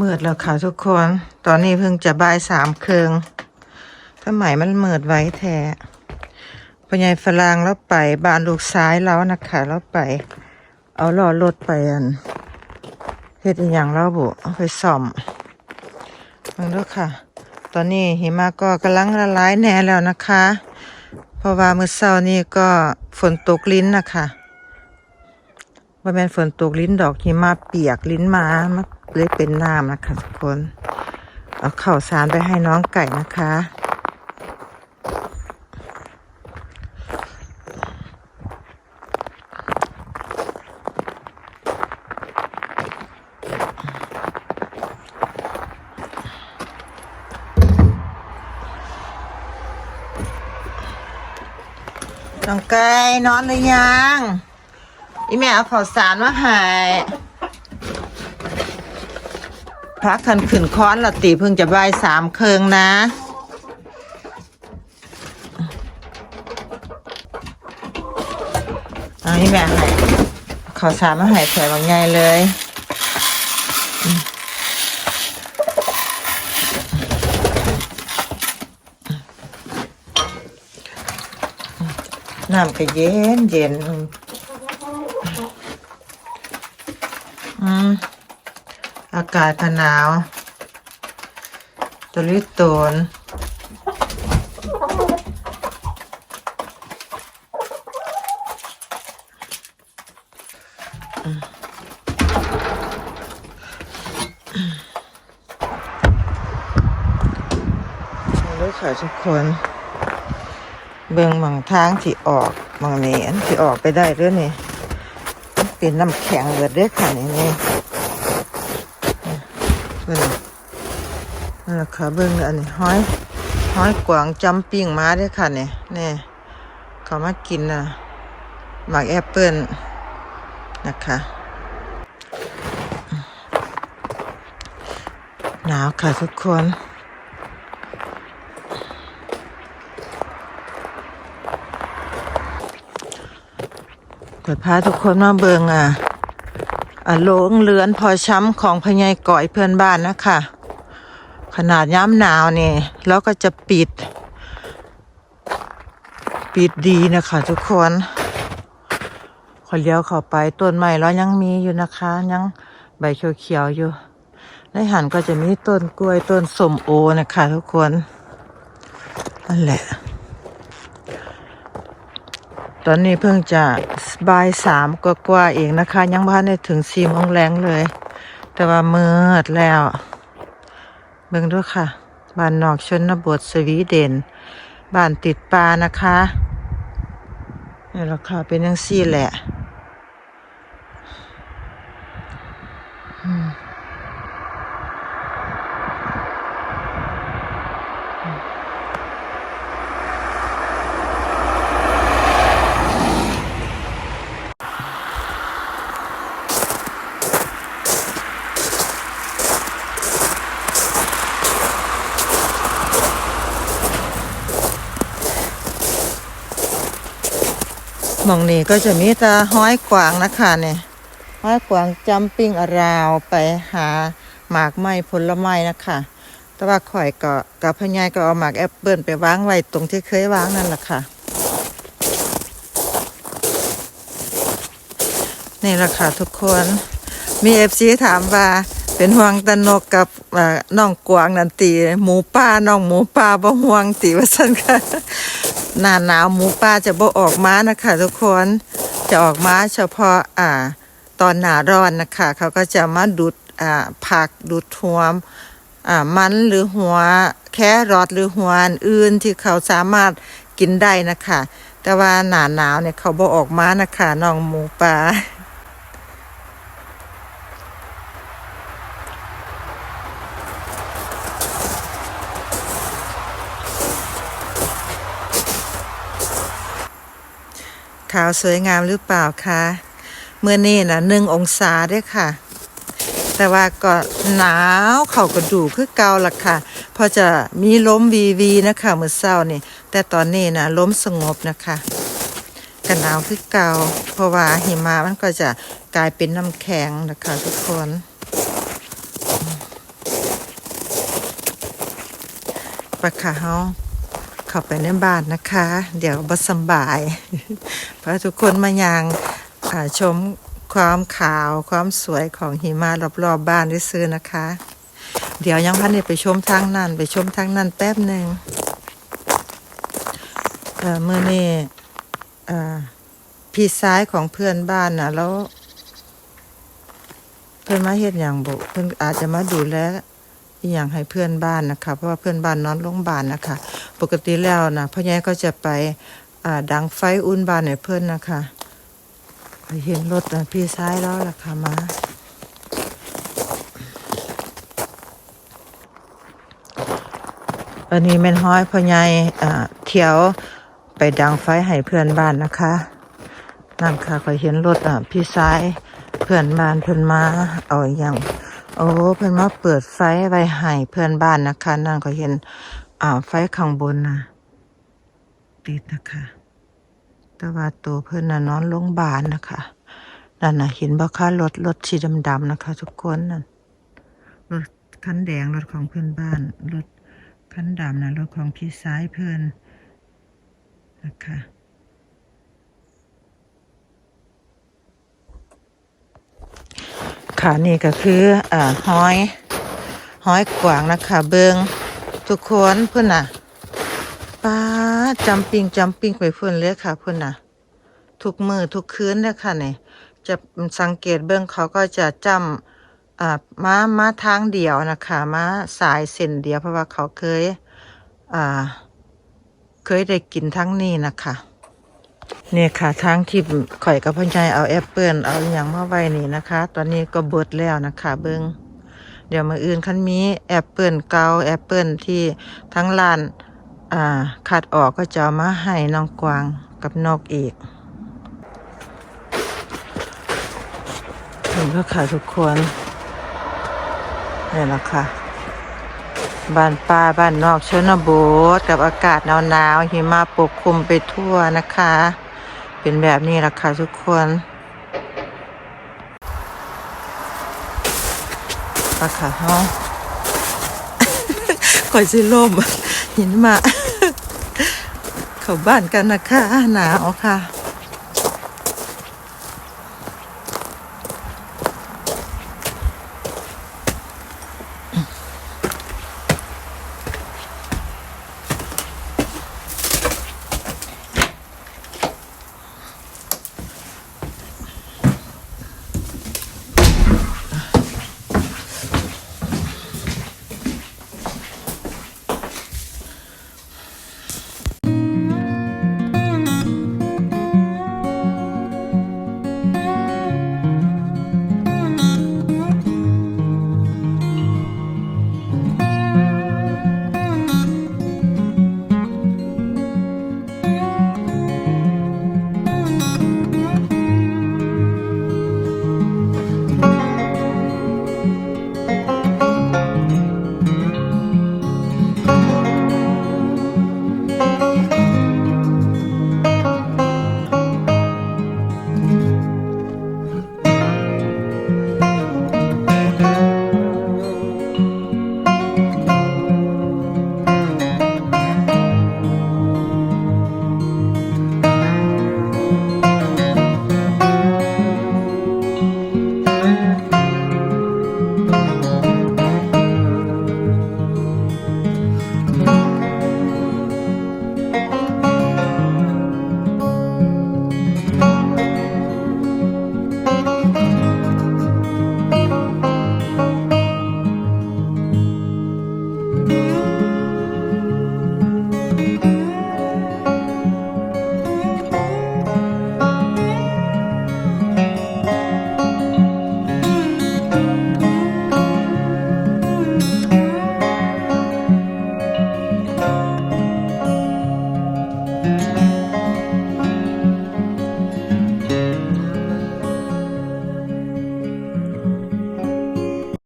มืดแล้วค่ะทุกคน ตอนนี้เพิ่งจะบ่ายสามครึ่งทำไมมันมืดไว้แท้พญายฝรั่งแล้วไปบ้านลูกซ้ายแล้วนะคะแล้วไป เอาล้อรถไปอันเฮ็ดอหย่างแล้วบุไปซ่อมฟังด้วยค่ะ ตอนนี้หิมะก็กำลังละลายแน่แล้วนะคะ เพราะว่ามื้อเช้านี้ก็ฝนตกลิ้นนะคะ ว่าแม่นฝนตกลิ้นดอกหิมะเปียกลิ้นมามันเลยเป็นน้ำนะคะทุกคนเอาข้าวสารไปให้น้องไก่นะคะ น้องไก่นอนหรือยัง อีแม่เอาข้าวสารมาให้พักคันขึ้นค้อนละตีเพิ่งจะบายสามเคิงนะ เอาอีแม่ให้ข้าวสารมาให้แถวบางใหญ่เลยน้ำก็เย็นเย็น อากาศก็หนาวตัวลิตนลูกค่ะทุกคน เบิ่งหมองทางที่ออกหมองนี้อันที่ออกไปได้เด้วยนี่ เป็นน้ำแข็งเบิดเด้อค่ะนี่นี่เบิ่งนั่นแหละค่ะเบิ่งอันนี้ห้อยห้อยกวางจำปิ้งมาเด้อค่ะนี่นี่เขามากินนะหมากแอปเปิ้ลนะคะหนาวค่ะทุกคน เปิดพาทุกคนมาเบิงอะอะโลงเลือนพอช้ำของพญายก่อยเพื่อนบ้านนะคะ ขนาดย้ำหนาวนี่แล้วก็จะปิด ปิดดีนะคะทุกคนขอเลี้ยวเข้าไปต้นไม้แล้วยังมีอยู่นะคะ ยังใบเขียวๆอยู่ในหันก็จะมีต้นกล้วยต้นสมโอนะคะทุกคนนั่นแหละ ตอนนี้เพิ่งจะบ่ายสามกว่าๆเองนะคะ ยังบ้านได้ถึงสี่โมงแรงเลย แต่ว่ามืดแล้วเบิ่งด้วยค่ะ บ้านนอกชนบทสวีเดน บ้านติดปลานะคะนี่แหละค่ะเป็นยังซี่แหละ อืม มองนี้ก็จะมีตาห้อยกวางนะคะเนี่ยห้อยกวางจำปิ้งอาราวไปหาหมากไม้ผลไม้นะคะแต่ว่าข่อยก็กับพญายก็เอาหมากแอปเปิลไปวางไว้ตรงที่เคยวางนั่นแหละค่ะนี่แหละค่ะทุกคนมีเอฟซีถามว่าเป็นห่วงตะนกกับน่อน้องกวางนันตีหมูป่าน้องหมูป่าบ่ห่วงตีว่าซั่นค่ะ หน้าหนาวหมูป่าจะบ่ออกมานะคะทุกคนจะออกมาเฉพาะอ่าตอนหนาร้อนนะคะเขาก็จะมาดูดอ่าผักดูดหัวอ่ามันหรือหัวแครอทหรือหัวอื่นที่เขาสามารถกินได้นะคะ แต่ว่าหนาหนาวเนี่ยเขาบ่ออกมานะคะน้องหมูป่าาวสวยงามหรือเปล่าคะเมื่อนี่นะหนึ่งองศาด้วยค่ะ แต่ว่าก็หนาวเข่ากระดูกคือเกาล่ะค่ะพอจะมีล้มวีวีนะคะเมื่อเศร้านี่ แต่ตอนนี้นะล้มสงบนะคะกันหนาวคือเกาเพราะว่าหิมะมันก็จะกลายเป็นน้ำแข็งนะคะทุกคนปะขาเฮา เข้าไปในบ้านนะคะ เดี๋ยวบ่สบายเพราะทุกคนมายางชมความขาวความสวยของหิมะรอบๆบบ้านได้ซื้อนะคะ เดี๋ยวยังพันนี่ไปชมทางนั้นไปชมทางนั้นแป๊บหนึ่งเมื่อนี่พี่ซ้ายของเพื่อนบ้านนะแล้ว เพื่อนมาเฮ็ดอย่างบุเพื่อนอาจจะมาดูแลอย่างให้เพื่อนบ้านนะคะ เพราะว่าเพื่อนบ้านนอนโรงพยาบาลนะคะ ปกติแล้วนะพ่อใหญ่ก็จะไปอ่าดังไฟอุ่นบ้านให้เพื่อนนะคะเห็นรถนะพี่ซ้ายแล้วล่ะค่ะมาอันนี้แม่นห้อยพ่อใหญ่เที่ยวไปดังไฟให้เพื่อนบ้านนะคะนั่นค่ะก็เห็นรถอะพี่ซ้ายเพื่อนบ้านเพื่อนมาเอาอย่างโอ้เพื่อนมาเปิดไฟไว้ให้เพื่อนบ้านนะคะ นั่นก็เห็น อ่าไฟข้างบนนะติดนะคะ แต่ว่าตัวเพื่อนน่ะนอนโรงบาลนะคะนั่นน่ะเห็นบ่คะรถรถสีดำๆนะคะ ทุกคนนั่นรถคันแดงรถของเพื่อนบ้านรถคันดำนะรถของพี่ซ้ายเพื่อนนะคะค่ะนี่ก็คืออ่าห้อยห้อยกวางนะคะ เบิง ทุกคนเพื่อนน่ะป้าจำปิงจำปิงไปเพื่อนเลยค่ะเพื่อนน่ะ ทุกมือทุกคืนเลยค่ะเนี่ยจะสังเกตเบื้องเขาก็จะจำอ่าม้าม้าทางเดียวนะคะม้าสายเส้นเดียวเพราะว่าเขาเคยอ่าเคยได้กินทั้งนี้นะคะเนี่ยค่ะทางที่ข่อยกับพ่อใหญ่เอาแอปเปิลเอาอย่างมาไว้นี่นะคะ ตอนนี้ก็เบิดแล้วนะคะ เบิง เดี๋ยวมืออื่นคันมีแอปเปิลเกาแอปเปิลที่ทั้งร้านอ่าคัดออกก็จะมาให้น้องกวางกับนกอีกนี่ก็ค่ะทุกคนนี่แหละค่ะบ้านป่าบ้านนอกชนบทกับอากาศหนาวๆหิมะปกคลุมไปทั่วนะคะ เป็นแบบนี้แหละค่ะทุกคน ปะค่ะห้องคอยสิล่มหินมา เข้าบ้านกันนะคะหนาวค่ะ